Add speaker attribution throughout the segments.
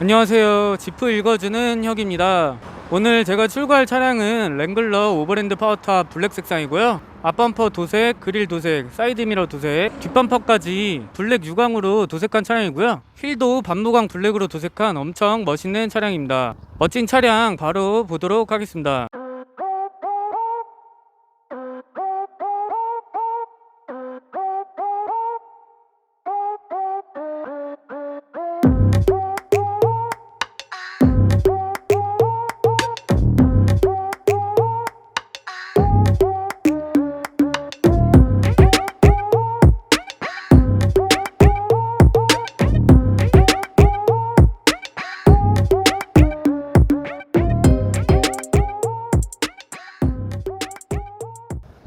Speaker 1: 안녕하세요. 지프 읽어주는 혁입니다. 오늘 제가 출고할 차량은 랭글러 오버랜드 파워탑 블랙 색상이고요. 앞범퍼 도색, 그릴 도색, 사이드미러 도색, 뒷범퍼까지 블랙 유광으로 도색한 차량이고요. 휠도 반무광 블랙으로 도색한 엄청 멋있는 차량입니다. 멋진 차량 바로 보도록 하겠습니다.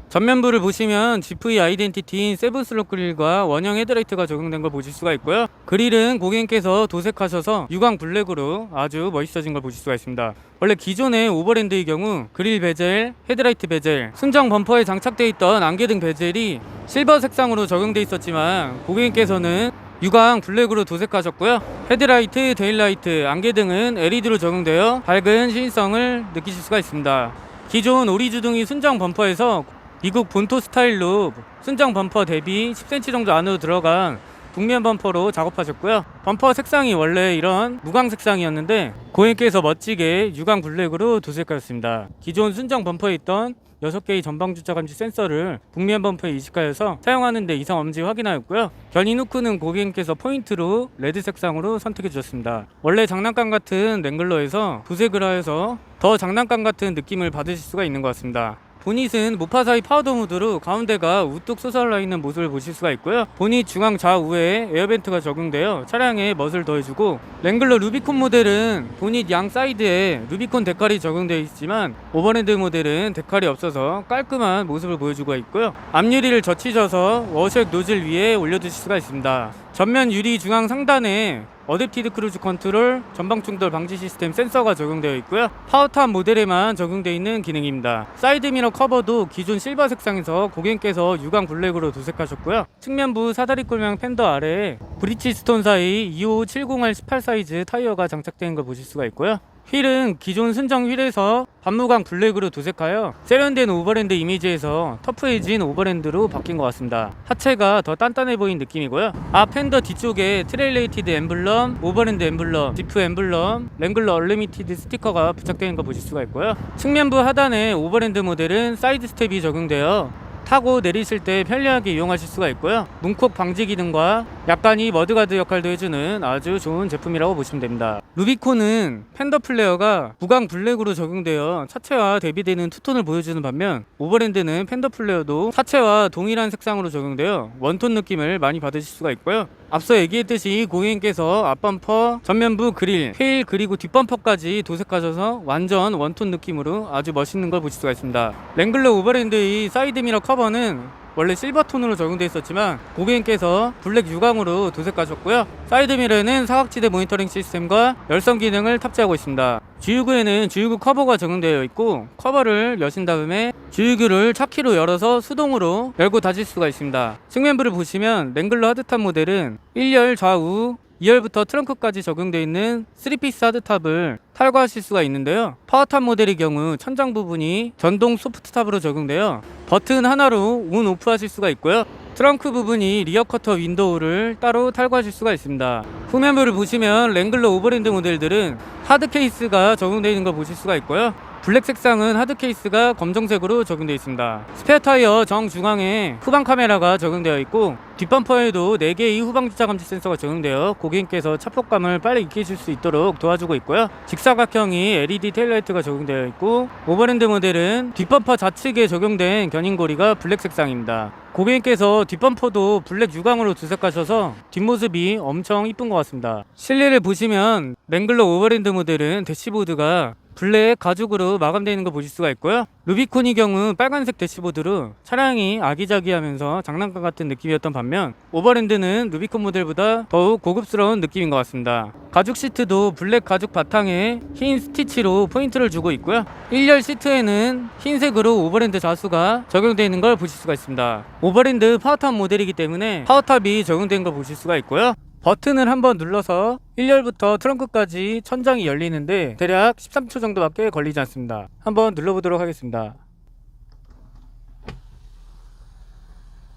Speaker 1: 전면부를 보시면 GV 아이덴티티인 세븐 슬롯 그릴과 원형 헤드라이트가 적용된 걸 보실 수가 있고요. 그릴은 고객님께서 도색하셔서 유광 블랙으로 아주 멋있어진 걸 보실 수가 있습니다. 원래 기존의 오버랜드의 경우 그릴 베젤, 헤드라이트 베젤, 순정 범퍼에 장착되어 있던 안개등 베젤이 실버 색상으로 적용돼 있었지만 고객님께서는 유광 블랙으로 도색하셨고요. 헤드라이트, 데일라이트, 안개등은 LED로 적용되어 밝은 시인성을 느끼실 수가 있습니다. 기존 오리주둥이 순정 범퍼에서 미국 본토 스타일로 순정 범퍼 대비 10cm 정도 안으로 들어간 북면 범퍼로 작업하셨고요. 범퍼 색상이 원래 이런 무광 색상이었는데 고객께서 멋지게 유광 블랙으로 도색하였습니다. 기존 순정 범퍼에 있던 6개의 전방 주차 감지 센서를 북면 범퍼에 이식하여서 사용하는 데 이상 없는지 확인하였고요. 견인 후크는 고객님께서 포인트로 레드 색상으로 선택해 주셨습니다. 원래 장난감 같은 랭글러에서 도색을 하여서 더 장난감 같은 느낌을 받으실 수가 있는 것 같습니다. 보닛은 모파사이 파우더 무드로 가운데가 우뚝 솟아올라 있는 모습을 보실 수가 있고요. 보닛 중앙 좌우에 에어벤트가 적용되어 차량에 멋을 더해주고 랭글러 루비콘 모델은 보닛 양 사이드에 루비콘 데칼이 적용되어 있지만 오버랜드 모델은 데칼이 없어서 깔끔한 모습을 보여주고 있고요. 앞유리를 젖히셔서 워셔액 노즐 위에 올려두실 수가 있습니다. 전면 유리 중앙 상단에 어댑티드 크루즈 컨트롤 전방 충돌 방지 시스템 센서가 적용되어 있고요. 파워탑 모델에만 적용되어 있는 기능입니다. 사이드 미러 커버도 기존 실버 색상에서 고객님께서 유광 블랙으로 도색하셨고요. 측면부 사다리 꼴명 팬더 아래에 브리치 스톤 사이 2570R 18 사이즈 타이어가 장착된 걸 보실 수가 있고요. 휠은 기존 순정 휠에서 반무광 블랙으로 도색하여 세련된 오버랜드 이미지에서 터프해진 오버랜드로 바뀐 것 같습니다. 하체가 더 단단해 보인 느낌이고요. 앞 팬더 뒤쪽에 트레일레이티드 엠블럼, 오버랜드 엠블럼, 지프 엠블럼, 랭글러 얼리미티드 스티커가 부착되어 있는 거 보실 수가 있고요. 측면부 하단에 오버랜드 모델은 사이드 스텝이 적용되어 타고 내리실 때 편리하게 이용하실 수가 있고요. 문콕 방지 기능과 약간 이 머드가드 역할도 해주는 아주 좋은 제품이라고 보시면 됩니다. 루비콘은 팬더 플레어가 무광 블랙으로 적용되어 차체와 대비되는 투톤을 보여주는 반면 오버랜드는 팬더 플레어도 차체와 동일한 색상으로 적용되어 원톤 느낌을 많이 받으실 수가 있고요. 앞서 얘기했듯이 고객님께서 앞범퍼, 전면부 그릴, 휠 그리고 뒷범퍼까지 도색하셔서 완전 원톤 느낌으로 아주 멋있는 걸 보실 수가 있습니다. 랭글러 오버랜드의 사이드 미러 커버는 원래 실버 톤으로 적용되어 있었지만 고객님께서 블랙 유광으로 도색하셨고요. 사이드 미러에는 사각지대 모니터링 시스템과 열선 기능을 탑재하고 있습니다. 주유구에는 주유구 커버가 적용되어 있고 커버를 여신 다음에 주유구를 차키로 열어서 수동으로 열고 닫을 수가 있습니다. 측면부를 보시면 랭글러 하드탑 모델은 1열 좌우 2열부터 트렁크까지 적용되어 있는 3피스 하드탑을 탈거하실 수가 있는데요. 파워탑 모델의 경우 천장 부분이 전동 소프트탑으로 적용되어 버튼 하나로 온 오프 하실 수가 있고요. 트렁크 부분이 리어 커터 윈도우를 따로 탈거하실 수가 있습니다. 후면부를 보시면 랭글러 오버랜드 모델들은 하드 케이스가 적용되어 있는 걸 보실 수가 있고요. 블랙 색상은 하드 케이스가 검정색으로 적용되어 있습니다. 스페어 타이어 정중앙에 후방 카메라가 적용되어 있고 뒷범퍼에도 4개의 후방 주차 감지 센서가 적용되어 고객님께서 차폭감을 빨리 익히실 수 있도록 도와주고 있고요. 직사각형이 LED 테일라이트가 적용되어 있고 오버랜드 모델은 뒷범퍼 좌측에 적용된 견인고리가 블랙 색상입니다. 고객님께서 뒷범퍼도 블랙 유광으로 도색하셔서 뒷모습이 엄청 이쁜 것 같습니다. 실내를 보시면 랭글러 오버랜드 모델은 대시보드가 블랙 가죽으로 마감되어 있는 거 보실 수가 있고요. 루비콘의 경우 빨간색 대시보드로 차량이 아기자기하면서 장난감 같은 느낌이었던 반면 오버랜드는 루비콘 모델보다 더욱 고급스러운 느낌인 것 같습니다. 가죽 시트도 블랙 가죽 바탕에 흰 스티치로 포인트를 주고 있고요. 1열 시트에는 흰색으로 오버랜드 자수가 적용되어 있는 걸 보실 수가 있습니다. 오버랜드 파워탑 모델이기 때문에 파워탑이 적용된 걸 보실 수가 있고요. 버튼을 한번 눌러서 1열부터 트렁크까지 천장이 열리는데 대략 13초 정도밖에 걸리지 않습니다. 한번 눌러보도록 하겠습니다.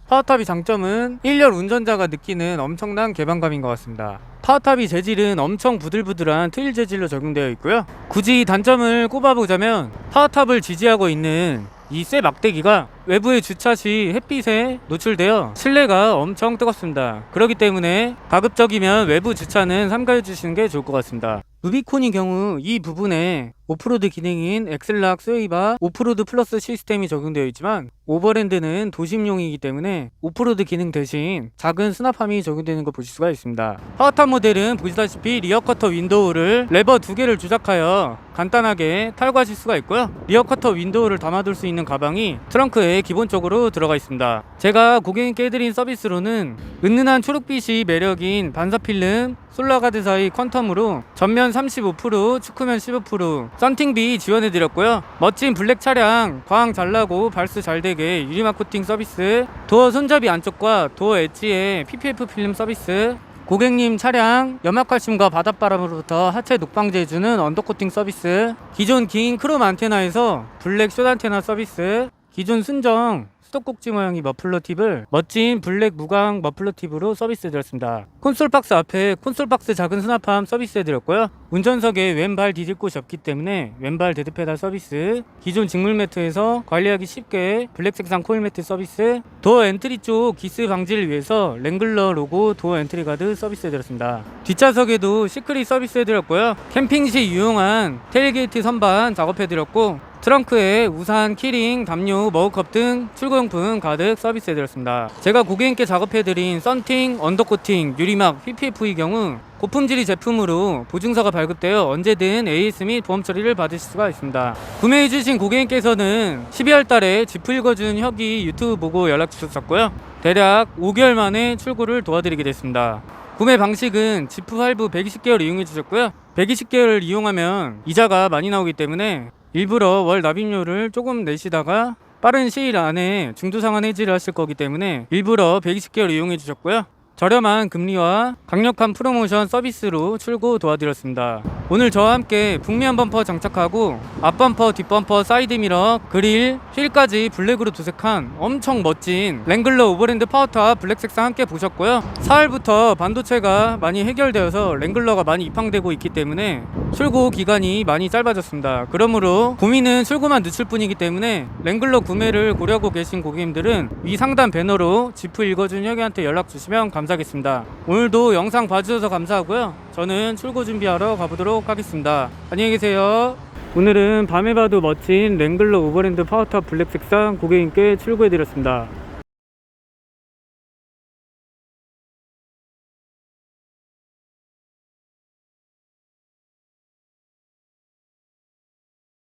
Speaker 1: 파워탑이 장점은 1열 운전자가 느끼는 엄청난 개방감인 것 같습니다. 파워탑이 재질은 엄청 부들부들한 트일 재질로 적용되어 있고요. 굳이 단점을 꼽아보자면 파워탑을 지지하고 있는 이 쇠 막대기가 외부의 주차 시 햇빛에 노출되어 실내가 엄청 뜨겁습니다. 그렇기 때문에 가급적이면 외부 주차는 삼가해 주시는 게 좋을 것 같습니다. 루비콘의 경우 이 부분에 오프로드 기능인 엑셀락 스웨이바 오프로드 플러스 시스템이 적용되어 있지만 오버랜드는 도심용이기 때문에 오프로드 기능 대신 작은 스납함이 적용되는 걸 보실 수가 있습니다. 파워탑 모델은 보시다시피 리어 커터 윈도우를 레버 두 개를 조작하여 간단하게 탈거하실 수가 있고요. 리어 커터 윈도우를 담아둘 수 있는 가방이 트렁크에 기본적으로 들어가 있습니다. 제가 고객님께 해드린 서비스로는 은은한 초록빛이 매력인 반사필름 솔라가드 사이 퀀텀으로 전면 35%, 측후면 15%, 썬팅비 지원해드렸고요. 멋진 블랙 차량, 광 잘 나고 발수 잘 되게 유리막 코팅 서비스, 도어 손잡이 안쪽과 도어 엣지에 PPF 필름 서비스, 고객님 차량 염화칼슘과 바닷바람으로부터 하체 녹방제해주는 언더코팅 서비스 기존 긴 크롬 안테나에서 블랙 숏 안테나 서비스 기존 순정 수도꼭지 모양의 머플러 팁을 멋진 블랙 무광 머플러 팁으로 서비스해드렸습니다. 콘솔 박스 앞에 콘솔 박스 작은 수납함 서비스해드렸고요. 운전석에 왼발 디딜 곳이 없기 때문에 왼발 데드 페달 서비스 기존 직물 매트에서 관리하기 쉽게 블랙 색상 코일 매트 서비스 도어 엔트리 쪽 기스 방지를 위해서 랭글러 로고 도어 엔트리 가드 서비스해드렸습니다. 뒷좌석에도 시크릿 서비스해드렸고요. 캠핑 시 유용한 테일게이트 선반 작업해드렸고 트렁크에 우산, 키링, 담요, 머그컵 등 출고용품 가득 서비스해드렸습니다. 제가 고객님께 작업해드린 썬팅, 언더코팅, 유리막, PPF의 경우 고품질의 제품으로 보증서가 발급되어 언제든 AS 및 보험 처리를 받으실 수가 있습니다. 구매해주신 고객님께서는 12월 달에 지프 읽어준 혁이 유튜브 보고 연락 주셨었고요. 대략 5개월 만에 출고를 도와드리게 됐습니다. 구매 방식은 지프 할부 120개월 이용해 주셨고요. 120개월 이용하면 이자가 많이 나오기 때문에 일부러 월 납입료를 조금 내시다가 빠른 시일 안에 중도 상환 해지를 하실 거기 때문에 일부러 120개월 이용해 주셨고요. 저렴한 금리와 강력한 프로모션 서비스로 출고 도와드렸습니다. 오늘 저와 함께 북미안 범퍼 장착하고 앞범퍼, 뒷범퍼, 사이드미러, 그릴, 휠까지 블랙으로 도색한 엄청 멋진 랭글러 오버랜드 파워탑 블랙 색상 함께 보셨고요. 4월부터 반도체가 많이 해결되어서 랭글러가 많이 입항되고 있기 때문에 출고 기간이 많이 짧아졌습니다. 그러므로 고민은 출고만 늦출 뿐이기 때문에 랭글러 구매를 고려하고 계신 고객님들은 위 상단 배너로 지프 읽어준 혁이한테 연락 주시면 감사 하겠습니다. 오늘도 영상 봐주셔서 감사하고요. 저는 출고 준비하러 가보도록 하겠습니다. 안녕히 계세요. 오늘은 밤에 봐도 멋진 랭글러 오버랜드 파워탑 블랙 색상 고객님께 출고해드렸습니다.